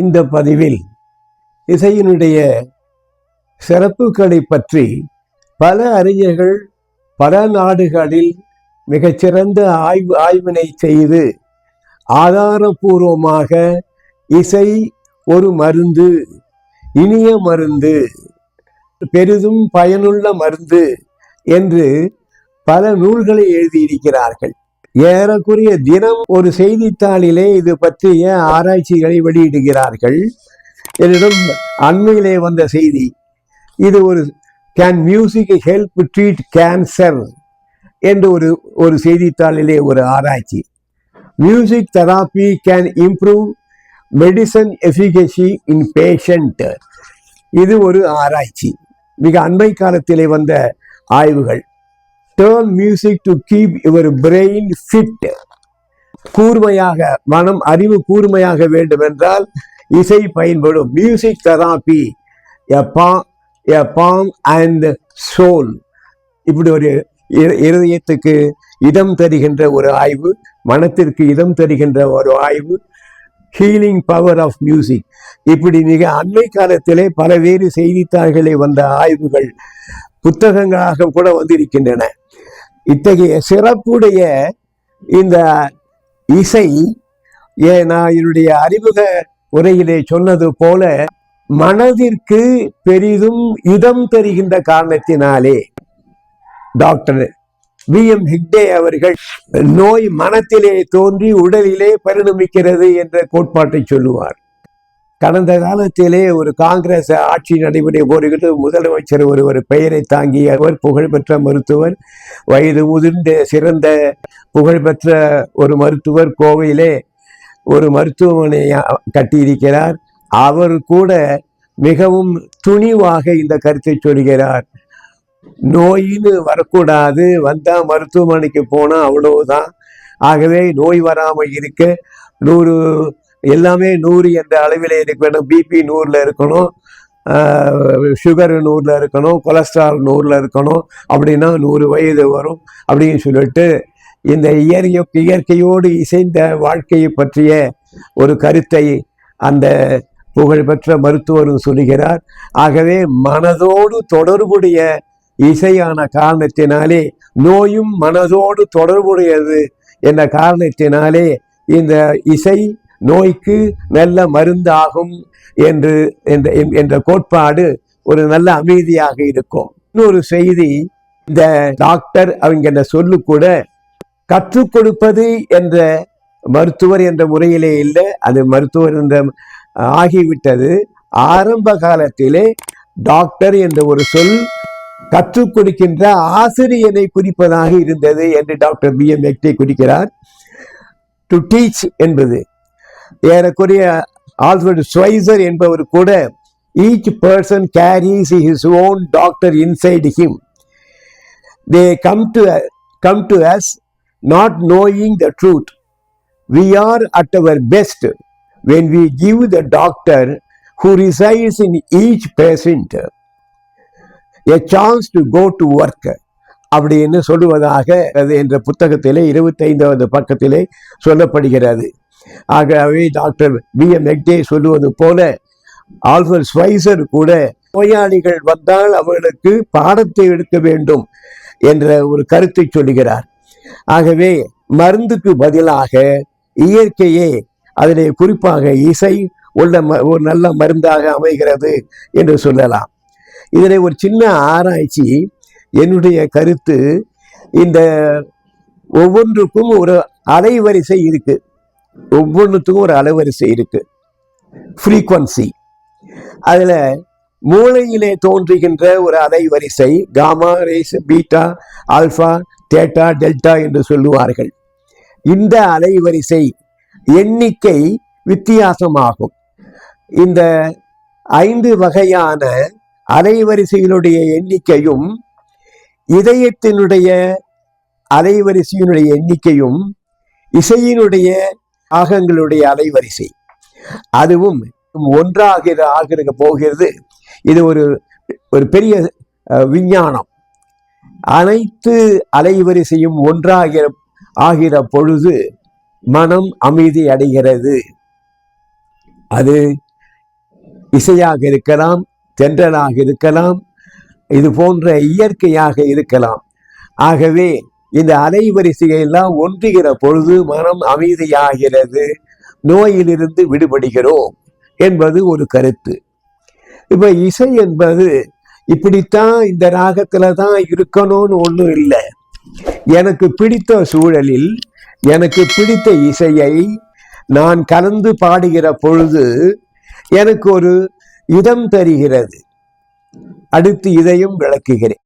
இந்த பதிவில் இசையினுடைய சிறப்புகளை பற்றி பல அறிஞர்கள் பல நாடுகளில் மிகச்சிறந்த ஆய்வு ஆய்வினை செய்து ஆதாரபூர்வமாக இசை ஒரு மருந்து இனிய மருந்து பெரிதும் பயனுள்ள மருந்து என்று பல நூல்களை எழுதியிருக்கிறார்கள். ஏறக்குறைய தினம் ஒரு செய்தித்தாளிலே இது பற்றிய ஆராய்ச்சிகளை வெளியிடுகிறார்கள். என்னிடம் அண்மையிலே வந்த செய்தி. இது ஒரு can music help treat cancer என்று ஒரு ஒரு செய்தித்தாளிலே ஒரு ஆராய்ச்சி. Music therapy can improve medicine efficacy in patient இது ஒரு ஆராய்ச்சி. மிக அண்மை காலத்திலே வந்த ஆய்வுகள். Turn music to keep your brain fit கூர்மையாக மனம் அறிவு கூர்மையாக வேண்டும் என்றால் இசை பயன்படும். Music therapy a balm balm and soul இப்படி ஒரு இரு- இருதயத்துக்கு இடம் தருகின்ற ஒரு ஆய்வு மனத்திற்கு இடம் தருகின்ற ஒரு ஆய்வு ஹீலிங் பவர் ஆஃப் மியூசிக் இப்படி மிக அண்மை காலத்திலே பலவேறு செய்தித்தாள்களை வந்த ஆய்வுகள் புத்தகங்களாக கூட வந்திருக்கின்றன. இத்தகைய சிறப்புடைய இந்த இசை ஏ நான் என்னுடைய அறிமுக உரையிலே சொன்னது போல மனதிற்கு பெரிதும் இதம் தருகின்ற காரணத்தினாலே. டாக்டர் வி எம் ஹிக்டே அவர்கள் நோய் மனத்திலே தோன்றி உடலிலே பரிணமிக்கிறது என்ற கோட்பாட்டை சொல்லுவார். கடந்த காலத்திலே ஒரு காங்கிரஸ் ஆட்சி நடைபெற போகிறது. முதலமைச்சர் ஒருவர் பெயரை தாங்கியவர் புகழ்பெற்ற மருத்துவர் வயது முதிர்ந்த சிறந்த புகழ்பெற்ற ஒரு மருத்துவர் கோவையிலே ஒரு மருத்துவமனை கட்டியிருக்கிறார். அவர் கூட மிகவும் துணிவாக இந்த கருத்தை சொல்கிறார். நோயின்னு வரக்கூடாது. வந்தால் மருத்துவமனைக்கு போனால் அவ்வளவுதான். ஆகவே நோய் வராமல் இருக்க நூறு எல்லாமே நூறு என்ற அளவில் இருக்க வேண்டும் பிபி நூறில் இருக்கணும். சுகர் நூறில் இருக்கணும். கொலஸ்ட்ரால் நூறில் இருக்கணும். அப்படின்னா நூறு வயது வரும் அப்படின்னு சொல்லிட்டு இந்த இயற்கை இயற்கையோடு இசைந்த வாழ்க்கையை பற்றிய ஒரு கருத்தை அந்த புகழ்பெற்ற மருத்துவரும் சொல்கிறார் ஆகவே மனதோடு தொடர்புடைய இசையான காரணத்தினாலே நோயும் மனதோடு தொடர்புடையது என்ற காரணத்தினாலே இந்த இசை நோய்க்கு நல்ல மருந்தாகும் என்று என்ற- என்ற கோட்பாடு ஒரு நல்ல அமைதியாக இருக்கும். இன்னொரு செய்தி இந்த டாக்டர் அவங்க சொல்லு கூட கற்றுக் கொடுப்பது என்ற மருத்துவர் என்ற முறையிலே இல்லை அது மருத்துவர் என்ற ஆகிவிட்டது. ஆரம்ப காலத்திலே டாக்டர் என்ற ஒரு சொல் கற்றுக் கொடுக்கின்ற ஆசிரியனை குறிப்பதாக இருந்தது என்று டாக்டர் பி எம் எக்டே குறிக்கிறார். டு டீச் என்பது ஏறக்குறைய ஆல்ஃபர்ட் ஸ்வைசர் என்பவர் கூட each person carries his own doctor inside him they come to come to us not knowing the truth we are at our best when we give the doctor who resides in each patient a chance to go to work அப்படின்னு சொல்லுவதாக அது என்ற புத்தகத்திலே இருபத்தைந்தாவது பக்கத்திலே சொல்லப்படுகிறது. ஆகவே doctor B M. எக்டே சொல்லுவது போல ஆல்ஃபர் ஸ்வைசர் கூட நோயாளிகள் வந்தால் அவர்களுக்கு பாடத்தை எடுக்க வேண்டும் என்ற ஒரு கருத்தை சொல்லுகிறார். ஆகவே மருந்துக்கு பதிலாக இயற்கையே அதிலே குறிப்பாக இசை உள்ள ம- ஒரு நல்ல மருந்தாக அமைகிறது என்று சொல்லலாம். இதனை ஒரு சின்ன ஆராய்ச்சி என்னுடைய கருத்து இந்த ஒவ்வொன்றுக்கும் ஒரு அலைவரிசை இருக்கு. ஒவ்வொன்றுத்துக்கும் ஒரு அலைவரிசை இருக்கு. ஃப்ரீக்வன்சி அதில் மூளையிலே தோன்றுகின்ற ஒரு அலைவரிசை gamma rays beta alpha theta delta என்று சொல்லுவார்கள். இந்த அலைவரிசை எண்ணிக்கை வித்தியாசமாகும். இந்த ஐந்து வகையான அலைவரிசையினுடைய எண்ணிக்கையும் இதயத்தினுடைய அலைவரிசையினுடைய எண்ணிக்கையும் இசையினுடைய ஆகங்களுடைய அலைவரிசை. அதுவும் ஒன்றாகிற ஆகிற போகிறது. இது ஒரு ஒரு பெரிய அஹ், விஞ்ஞானம். அனைத்து அலைவரிசையும் ஒன்றாகிற ஆகிற பொழுது மனம் அமைதி அடைகிறது. அது இசையாக இருக்கலாம் தென்றலாக இருக்கலாம். இது போன்ற இயற்கையாக இருக்கலாம். ஆகவே இந்த அலைவரிசையெல்லாம் ஒன்றுகிற பொழுது மனம் அமைதியாகிறது. நோயிலிருந்து விடுபடுகிறோம் என்பது ஒரு கருத்து. இப்ப இசை என்பது இப்படித்தான் இந்த ராகத்துல தான் இருக்கணும்னு ஒன்றும் இல்லை. எனக்கு பிடித்த சூழலில் எனக்கு பிடித்த இசையை நான் கலந்து பாடுகிற பொழுது எனக்கு ஒரு இதம் தருகிறது. அடுத்து இதையும் விளக்குகிறேன்.